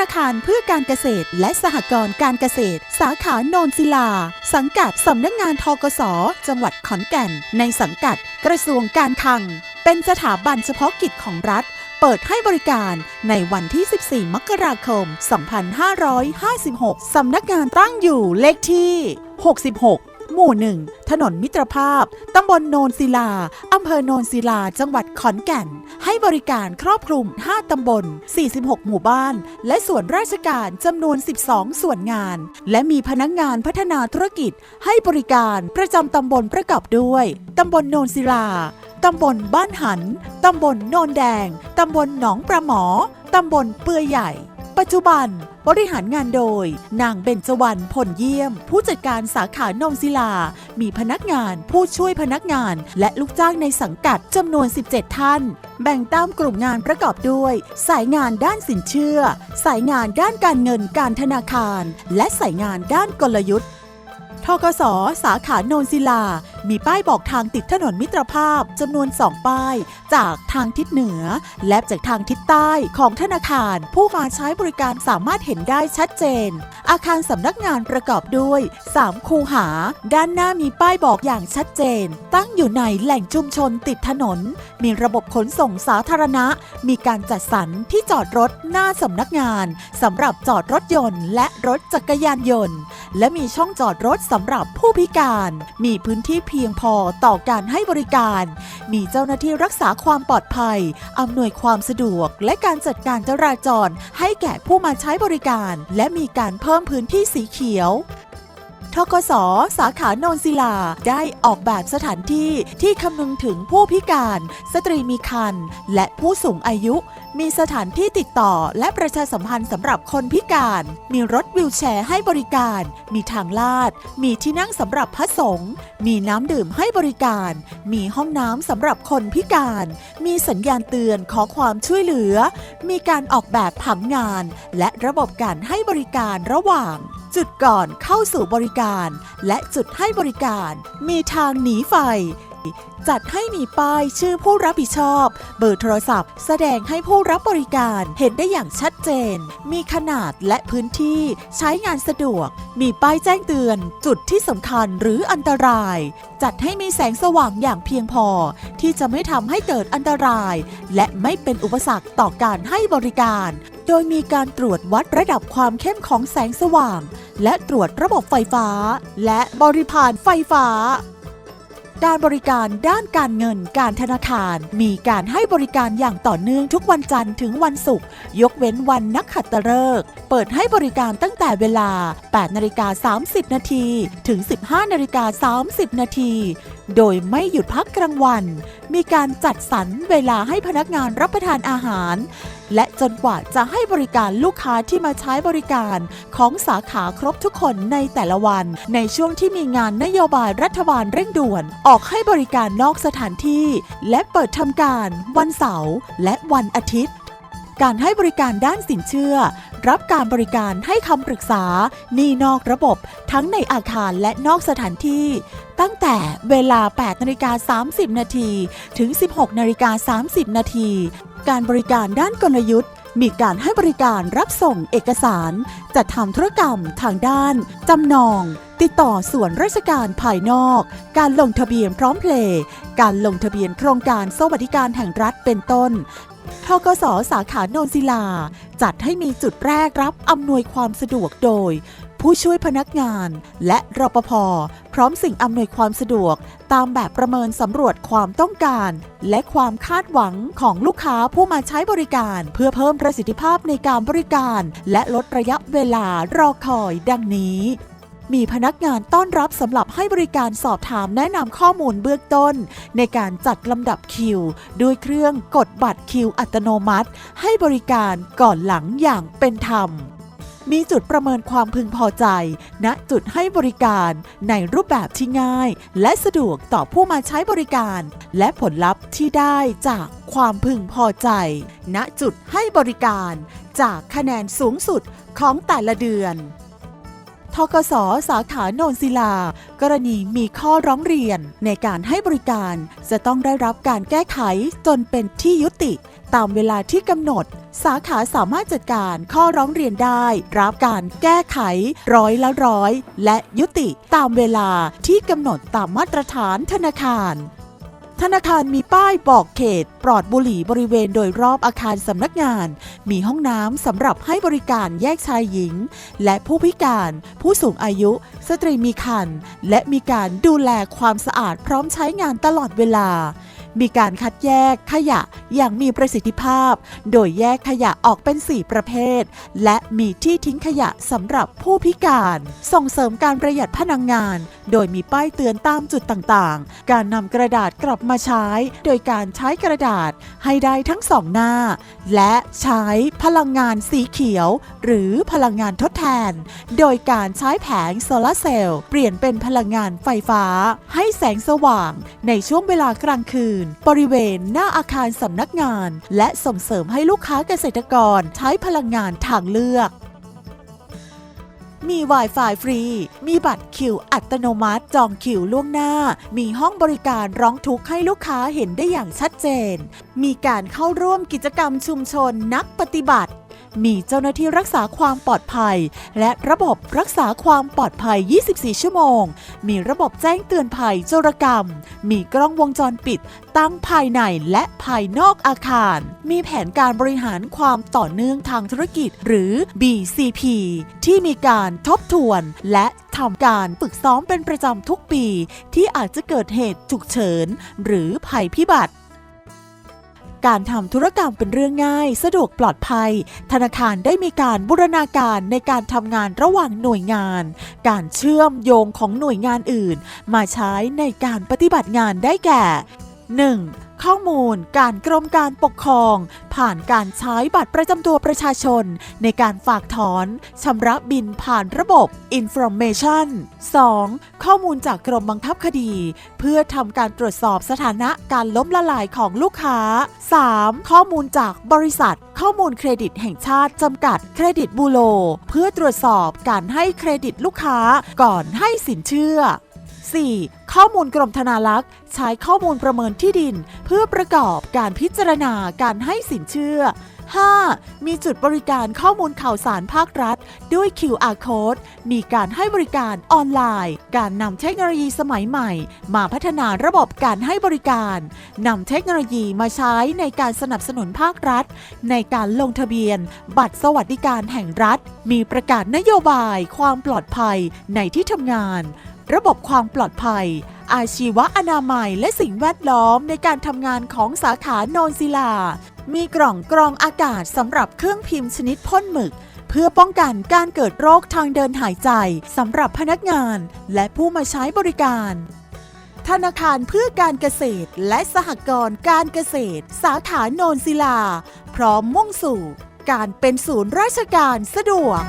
นาคารเพื่อการเกษตร และสหกรณ์การเกษตร สาขาโนนศิลา สังกัดสำนักงานทกสจังหวัดขอนแก่น ในสังกัดกระทรวงการคลัง เป็นสถาบันเฉพาะกิจของรัฐ เปิดให้บริการในวันที่ 14 มกราคม 2556 สำนักงานตั้งอยู่เลขที่ 66 หมู่หนึ่ง ถนนมิตรภาพ ตำบลโนนศิลา อำเภอโนนศิลา จังหวัดขอนแก่น ให้บริการครอบคลุม 5 ตำบล 46 หมู่บ้าน และส่วนราชการจำนวน 12 ส่วนงาน และมีพนักงานพัฒนาธุรกิจ ให้บริการประจำตำบลประกอบด้วย ตำบลโนนศิลา ตำบลบ้านหัน ตำบลโนนแดง ตำบลหนองประหมอ ตำบลเปื่อยใหญ่ ปัจจุบันบริหารงานโดย นางเบญจวรรณผลเยี่ยม ผู้จัดการสาขานมศิลา มีพนักงาน ผู้ช่วยพนักงาน และลูกจ้างในสังกัดจำนวน 17 ท่าน แบ่งตามกลุ่มงานประกอบด้วย สายงานด้านสินเชื่อ สายงานด้านการเงินการธนาคาร และสายงานด้านกลยุทธ์ ทกสสาขาโนนศิลา มีป้ายบอกทางติดถนนมิตรภาพจำนวน2ป้าย จากทางทิศเหนือ และจากทางทิศใต้ของธนาคาร ผู้มาใช้บริการสามารถเห็นได้ชัดเจน อาคารสำนักงานประกอบด้วย 3 คูหา ด้านหน้ามีป้ายบอกอย่างชัดเจน ตั้งอยู่ในแหล่งชุมชนติดถนน มีระบบขนส่งสาธารณะ มีการจัดสรรที่จอดรถหน้าสำนักงานสำหรับจอดรถยนต์ และรถจักรยานยนต์ และมีช่องจอดรถสำหรับผู้พิการ มีพื้นที่เพียงพอต่อการให้บริการ มีเจ้าหน้าที่รักษาความปลอดภัย อำนวยความสะดวก และการจัดการจราจรให้แก่ผู้มาใช้บริการ และมีการเพิ่มพื้นที่สีเขียวทกส สาขาโนนศิลา ได้ออกแบบสถานที่ที่คำนึงถึงผู้พิการ สตรีมีครรภ์และผู้สูงอายุ มีสถานที่ติดต่อและประชาสัมพันธ์สำหรับคนพิการ มีรถวิวแชร์ให้บริการ มีทางลาด มีที่นั่งสำหรับพระสงฆ์ มีน้ำดื่มให้บริการ มีห้องน้ำสำหรับคนพิการ มีสัญญาณเตือนขอความช่วยเหลือ มีการออกแบบผังงาน และระบบการให้บริการระหว่าง จุดก่อนเข้าสู่บริการ และจุดให้บริการ มีทางหนีไฟ จัดให้มีป้ายชื่อผู้รับผิดชอบ เบอร์โทรศัพท์ แสดงให้ผู้รับบริการเห็นได้อย่างชัดเจน มีขนาดและพื้นที่ ใช้งานสะดวก มีป้ายแจ้งเตือน จุดที่สำคัญหรืออันตราย จัดให้มีแสงสว่างอย่างเพียงพอ ที่จะไม่ทำให้เกิดอันตราย และไม่เป็นอุปสรรคต่อการให้บริการ โดยมีการตรวจวัดระดับความเข้มของแสงสว่าง และตรวจระบบไฟฟ้า และบริพารไฟฟ้า การบริการด้านการเงินการธนาคาร มีการให้บริการอย่างต่อเนื่องทุกวันจันทร์ถึงวันศุกร์ยกเว้นวันนักขัตฤกษ์เปิดให้บริการตั้งแต่เวลา 8นาฬิกา30 นาทีถึง 15นาฬิกา30 นาทีโดยไม่หยุดพักกลางวัน มีการจัดสรรเวลาให้พนักงานรับประทานอาหาร และจนกว่าจะให้บริการลูกค้าที่มาใช้บริการของสาขาครบทุกคนในแต่ละวัน ในช่วงที่มีงานนโยบายรัฐบาลเร่งด่วน ออกให้บริการนอกสถานที่ และเปิดทำการ วันเสาร์และวันอาทิตย์ การให้บริการด้านสินเชื่อ รับการบริการให้คำปรึกษาหนี้นอกระบบ ทั้งในอาคารและนอกสถานที่ ตั้งแต่เวลา 8นาฬิกา30 นาทีถึง 16นาฬิกา30 นาทีการบริการด้านกลยุทธ์ มีการให้บริการรับส่งเอกสาร จัดทำธุรกรรมทางด้าน จำนอง ติดต่อส่วนราชการภายนอก การลงทะเบียนพร้อมเพลย์การลงทะเบียนโครงการสวัสดิการแห่งรัฐเป็นต้น ทกสสาขาโนนศิลา จัดให้มีจุดแรกรับอำนวยความสะดวกโดย ผู้ช่วยพนักงาน และรปภพร้อมสิ่งอำนวยความสะดวก ตามแบบประเมินสำรวจความต้องการ และความคาดหวังของลูกค้าผู้มาใช้บริการ เพื่อเพิ่มประสิทธิภาพในการบริการ และลดระยะเวลารอคอยดังนี้ มีพนักงานต้อนรับสำหรับให้บริการสอบถามแนะนำข้อมูลเบื้องต้น ในการจัดลำดับคิว ด้วยเครื่องกดบัตรคิวอัตโนมัติ ให้บริการก่อนหลังอย่างเป็นธรรม มีจุดประเมินความพึงพอใจ ณจุดให้บริการในรูปแบบที่ง่าย และสะดวกต่อผู้มาใช้บริการ และผลลัพธ์ที่ได้จากความพึงพอใจ ณจุดให้บริการ จากคะแนนสูงสุดของแต่ละเดือน ทกสสาขาโนนศิลา กรณีมีข้อร้องเรียนในการให้บริการจะต้องได้รับการแก้ไขจนเป็นที่ยุติ ตามเวลาที่กำหนด สาขาสามารถจัดการข้อร้องเรียนได้ รับการแก้ไขร้อยละร้อย และยุติตามเวลาที่กำหนดตามมาตรฐานธนาคาร ธนาคารมีป้ายบอกเขต ปลอดบุหรี่บริเวณโดยรอบอาคารสำนักงาน มีห้องน้ำสำหรับให้บริการแยกชายหญิง และผู้พิการ ผู้สูงอายุ สตรีมีครรภ์และมีการดูแลความสะอาดพร้อมใช้งานตลอดเวลา มีการคัดแยกขยะอย่างมีประสิทธิภาพ โดยแยกขยะออกเป็น 4 ประเภท และมีที่ทิ้งขยะสำหรับผู้พิการ ส่งเสริมการประหยัดพลังงานโดยมีป้ายเตือนตามจุดต่างๆ การนำกระดาษกลับมาใช้ โดยการใช้กระดาษให้ได้ทั้งสองหน้า และใช้พลังงานสีเขียว หรือพลังงานทดแทน โดยการใช้แผงโซลาร์เซลล์เปลี่ยนเป็นพลังงานไฟฟ้า ให้แสงสว่าง ในช่วงเวลากลางคืน บริเวณหน้าอาคารสำนักงาน และส่งเสริมให้ลูกค้าเกษตรกรใช้พลังงานทางเลือก มี Wi-Fi ฟรี มีบัตรคิวอัตโนมัติ จองคิวล่วงหน้า มีห้องบริการร้องทุกข์ให้ลูกค้าเห็นได้อย่างชัดเจน มีการเข้าร่วมกิจกรรมชุมชนนักปฏิบัติ มีเจ้าหน้าที่รักษาความปลอดภัย และระบบรักษาความปลอดภัย 24 ชั่วโมง มีระบบแจ้งเตือนภัยโจรกรรม มีกล้องวงจรปิดตั้งภายในและภายนอกอาคาร มีแผนการบริหารความต่อเนื่องทางธุรกิจหรือ BCP ที่มีการทบทวนและทำการฝึกซ้อมเป็นประจำทุกปี ที่อาจจะเกิดเหตุฉุกเฉิน หรือภัยพิบัติ การทำธุรกรรมเป็นเรื่องง่าย สะดวกปลอดภัย ธนาคารได้มีการบูรณาการในการทำงานระหว่างหน่วยงาน การเชื่อมโยงของหน่วยงานอื่น มาใช้ในการปฏิบัติงานได้แก่ 1. ข้อมูลการกรมการปกครอง ผ่านการใช้บัตรประจำตัวประชาชน ในการฝากถอนชำระบินผ่านระบบ Information 2. ข้อมูลจากกรมบังคับคดี เพื่อทำการตรวจสอบสถานะการล้มละลายของลูกค้า 3. ข้อมูลจากบริษัท ข้อมูลเครดิตแห่งชาติจำกัดเครดิตบูโรเพื่อตรวจสอบการให้เครดิตลูกค้าก่อนให้สินเชื่อ 4. ข้อมูลกรมธนารักษ์ ใช้ข้อมูลประเมินที่ดิน เพื่อประกอบการพิจารณาการให้สินเชื่อ 5. มีจุดบริการข้อมูลข่าวสารภาครัฐ ด้วย QR code มีการให้บริการออนไลน์ การนำเทคโนโลยีสมัยใหม่ มาพัฒนาระบบการให้บริการนำเทคโนโลยีมาใช้ในการสนับสนุนภาครัฐ ในการลงทะเบียน บัตรสวัสดิการแห่งรัฐ มีประกาศนโยบาย ความปลอดภัยในที่ทำงาน ระบบความปลอดภัย อาชีวะอนามัยและสิ่งแวดล้อมในการทำงานของสาขาโนนศิลา มีกล่องกรองอากาศสำหรับเครื่องพิมพ์ชนิดพ่นหมึก เพื่อป้องกันการเกิดโรคทางเดินหายใจสำหรับพนักงานและผู้มาใช้บริการ ธนาคารเพื่อการเกษตรและสหกรณ์การเกษตร สาขาโนนศิลา พร้อมมุ่งสู่ การเป็นศูนย์ราชการสะดวก